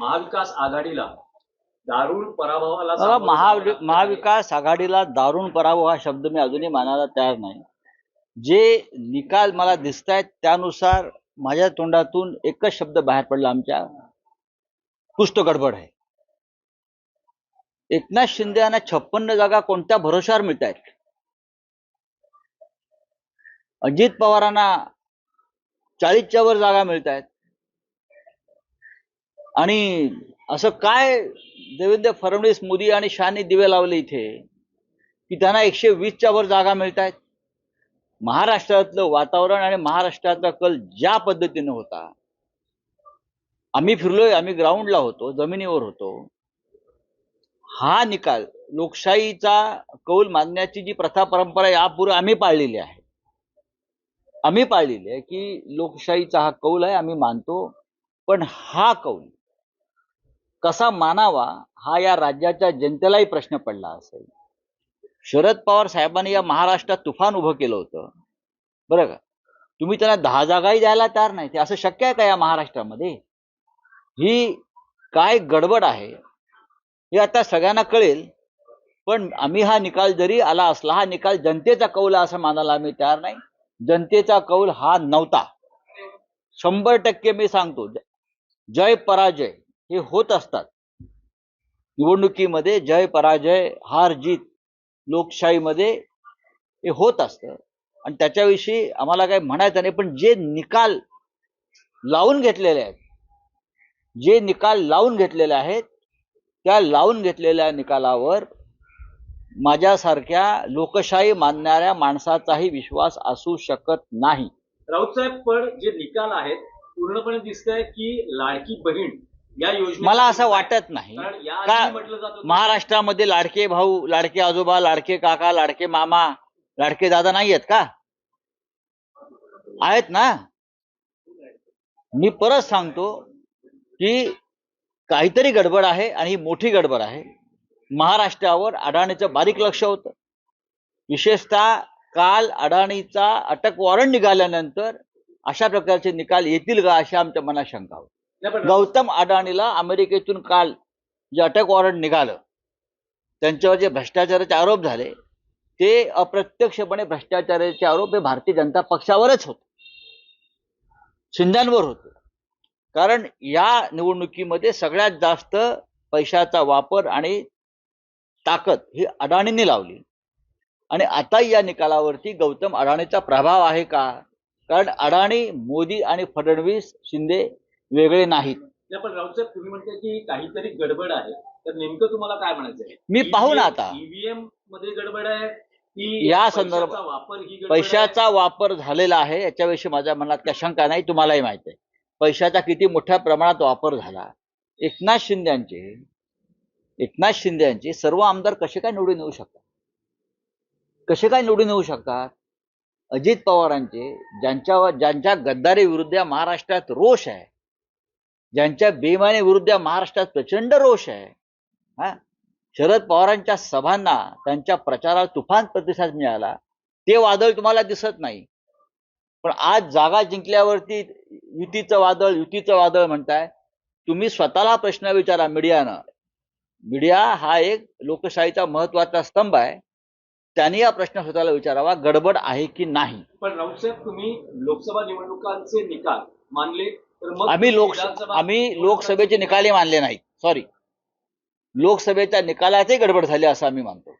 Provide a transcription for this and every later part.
महाविकास आघाडीला दारुण पराभवाला महा महाविकास आघाडीला दारुण पराभव हा शब्द मी अजूनही मानायला तयार नाही. जे निकाल मला दिसत आहेत त्यानुसार माझ्या तोंडातून एकच शब्द बाहेर पडला आमच्या तो गडबड आहे. एकनाथ शिंदे यांना छप्पन्न जागा कोणत्या भरोशावर मिळत आहेत अजित पवारांना चाळीसच्या वर जागा मिळत आहेत आणि असं काय देवेंद्र फडणवीस मोदी आणि शहानी दिवे लावले इथे की त्यांना एकशे वीसच्या वर जागा मिळत आहेत महाराष्ट्रातलं वातावरण आणि महाराष्ट्रातला कल ज्या पद्धतीनं होता आम्ही फिरलोय आम्ही ग्राउंडला होतो जमिनीवर होतो. हा निकाल लोकशाहीचा कौल मानण्याची जी प्रथा परंपरा यापूर्वी आम्ही पाळलेली आहे. आम्ही पाळलेली आहे की लोकशाहीचा हा कौल आहे आम्ही मानतो पण हा कौल कसा मानावा हा या राज्याच्या जनतेलाही प्रश्न पडला असेल. शरद पवार साहेबांनी या महाराष्ट्रात तुफान उभं केलं होतं. बरं का? तुम्ही त्यांना दहा जागाही द्यायला तयार नाही. ते असं शक्य आहे का या महाराष्ट्रामध्ये? ही काय गडबड आहे? हे आता सगळ्यांना कळेल. पण आम्ही हा निकाल जरी आला असला हा निकाल जनतेचा कौल आहे असं मानायला आम्ही तयार नाही. जनतेचा कौल हा नव्हता. शंभर टक्के मी सांगतो. जय पराजय. हे होत असतात. निवडणुकीमध्ये जय पराजय हार जीत लोकशाहीमध्ये हे होत असतं. आणि त्याच्याविषयी आम्हाला काही म्हणायचं नाही पण जे निकाल लावून घेतलेले आहेत जे निकाल लावून घेतलेले आहेत त्या लावून घेतलेल्या निकालावर माझ्यासारख्या लोकशाही मानणाऱ्या माणसाचाही विश्वास असू शकत नाही. राऊत साहेब पण जे निकाल आहेत पूर्णपणे दिसतंय की लाडकी बहीण या योजने मला असं वाटत नाही. कारण या का आधी म्हटलं जात होतं. महाराष्ट्रामध्ये लाडके भाऊ लाडके आजोबा लाडके काका लाडके मामा लाडके दादा नाही आहेत का? आहेत ना? मी परत सांगतो की काहीतरी गडबड आहे आणि ही मोठी गडबड आहे. महाराष्ट्रावर अडाणीचं बारीक लक्ष होतं. विशेषतः काल अडाणीचा अटक वॉरंट निघाल्यानंतर अशा प्रकारचे निकाल येतील का अशी आमच्या मनात शंका होती. गौतम अडाणीला अमेरिकेतून काल जे अटक वॉरंट निघालं त्यांच्यावर जे भ्रष्टाचाराचे आरोप झाले ते अप्रत्यक्षपणे भ्रष्टाचाराचे आरोप हे भारतीय जनता पक्षावरच होते. शिंद्यांवर होते. कारण या निवडणुकीमध्ये सगळ्यात जास्त पैशाचा वापर आणि ताकद ही अडाणींनी लावली. आणि आता या निकालावरती गौतम अडाणीचा प्रभाव आहे का? कारण अडाणी मोदी आणि फडणवीस शिंदे वेगळे नाहीत. नाही, पण राऊत साहेब तुम्ही म्हणताय की काहीतरी गडबड आहे. तर नेमकं तुम्हाला काय म्हणायचंय मी पाहू ना आता. ईव्हीएममध्ये गडबड आहे की या पैशाचा संदर्भात- वापर ही गडबड आहे? पैशाचा वापर झालेला आहे याच्याविषयी माझ्या मनात काही शंका नाही तुम्हालाही माहीत आहे. पैशाचा किती मोठ्या प्रमाणात वापर झाला. एकनाथ शिंद्यांचे एकनाथ शिंदे यांचे सर्व आमदार कसे काय निवडून येऊ शकतात? कसे काय निवडून येऊ शकतात? अजित पवारांचे ज्यांच्यावर ज्यांच्या गद्दारी विरुद्ध या महाराष्ट्रात रोष आहे. ज्यांच्या बेमानी विरुद्ध महाराष्ट्रात प्रचंड रोष आहे. हा? शरद पवारांच्या सभांना त्यांच्या प्रचाराला तुफान प्रतिसाद मिळाला. ते वादळ तुम्हाला दिसत नाही. पण आज जागा जिंकल्यावरती युतीचं वादळ युतीचं वादळ म्हणताय. तुम्ही स्वतःला प्रश्न विचारा मीडियानं. मीडिया हा एक लोकशाहीचा महत्त्वाचा स्तंभ आहे. त्यांनी हा प्रश्न स्वतःला विचारावा गडबड आहे की नाही? पण राऊत साहेब तुम्ही लोकसभा निवडणुकांचे निकाल मानले आम्ही लोक आम्ही लोकसभेचे निकालही मानले नाहीत. सॉरी लोकसभेच्या निकालातही गडबड झाली असं आम्ही मानतो.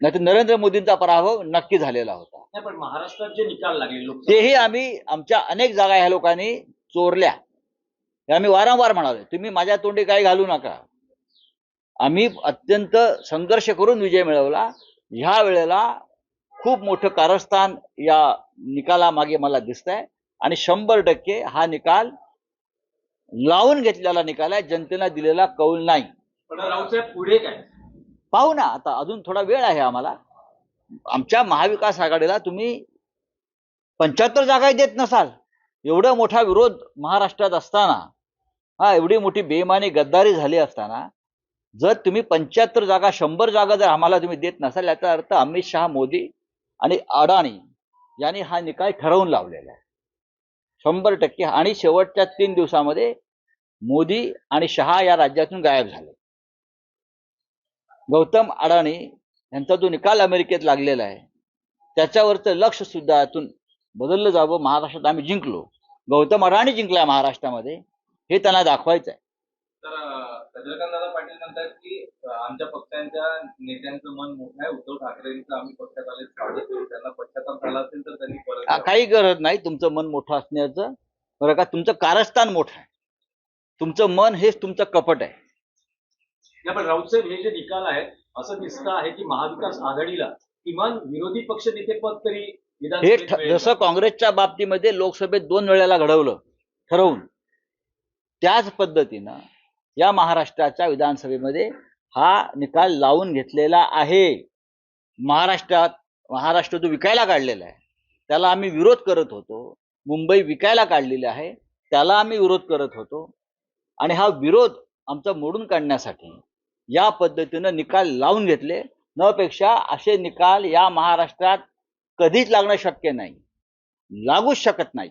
नाही तर नरेंद्र मोदींचा पराभव नक्की झालेला होता. पण महाराष्ट्रात जे निकाल लागले तेही आम्ही आमच्या अनेक जागा ह्या लोकांनी चोरल्या. हे आम्ही वारंवार म्हणालो. तुम्ही माझ्या तोंडी काही घालू नका. आम्ही अत्यंत संघर्ष करून विजय मिळवला. ह्या वेळेला खूप मोठं कारस्थान या निकालामागे मला दिसत आहे आणि शंभर टक्के हा निकाल लावून घेतलेला निकाल आहे. जनतेला दिलेला कौल नाही. पण पुढे काय? पाहू ना आता अजून थोडा वेळ आहे आम्हाला. आमच्या महाविकास आघाडीला तुम्ही पंच्याहत्तर जागाही देत नसाल. एवढा मोठा विरोध महाराष्ट्रात असताना हा एवढी मोठी बेमानी गद्दारी झाली असताना जर तुम्ही पंच्याहत्तर जागा शंभर जागा जर आम्हाला तुम्ही देत नसाल याचा अर्थ अमित शहा मोदी आणि अडाणी यांनी हा निकाल ठरवून लावलेला आहे. शंभर टक्के. आणि शेवटच्या तीन दिवसामध्ये मोदी आणि शहा या राज्यातून गायब झाले. गौतम अडाणी यांचा जो निकाल अमेरिकेत लागलेला आहे त्याच्यावरचं लक्ष सुद्धा यातून बदललं जावं महाराष्ट्रात आम्ही जिंकलो. गौतम अडाणी जिंकलाय महाराष्ट्रामध्ये हे त्यांना दाखवायचं आहे तर अं, चंद्रकांत दादा पाटील म्हणतात की आमच्या पक्षांच्या नेत्यांचं मन मोठं आहे. उद्धव ठाकरेंचं आम्ही पक्षात आले स्वागत करू त्यांना पश्चाताप झाला असेल तर त्यांनी परत. काही गरज नाही. तुमचं मन मोठं असण्याचं. बरं का? तुमचं कारस्थान मोठं आहे. तुमचं मन हेच तुमचं कपट आहे. पण राऊत साहेब हे जे निकाल आहेत असं दिसतं आहे की महाविकास आघाडीला किमान विरोधी पक्ष नेते पद तरी हे. जसं काँग्रेसच्या बाबतीमध्ये लोकसभेत दोन वेळेला घडवलं ठरवून. त्याच पद्धतीनं या महाराष्ट्राच्या विधानसभेमध्ये हा निकाल लावून घेतलेला आहे. महाराष्ट्रात महाराष्ट्र जो विकायला काढलेला आहे त्याला आम्ही विरोध करत होतो. मुंबई विकायला काढलेली आहे त्याला आम्ही विरोध करत होतो. आणि हा विरोध आमचा मोडून काढण्यासाठी या पद्धतीनं निकाल लावून घेतले. न पेक्षा असे निकाल या महाराष्ट्रात कधीच लागणं शक्य नाही. लागूच शकत नाही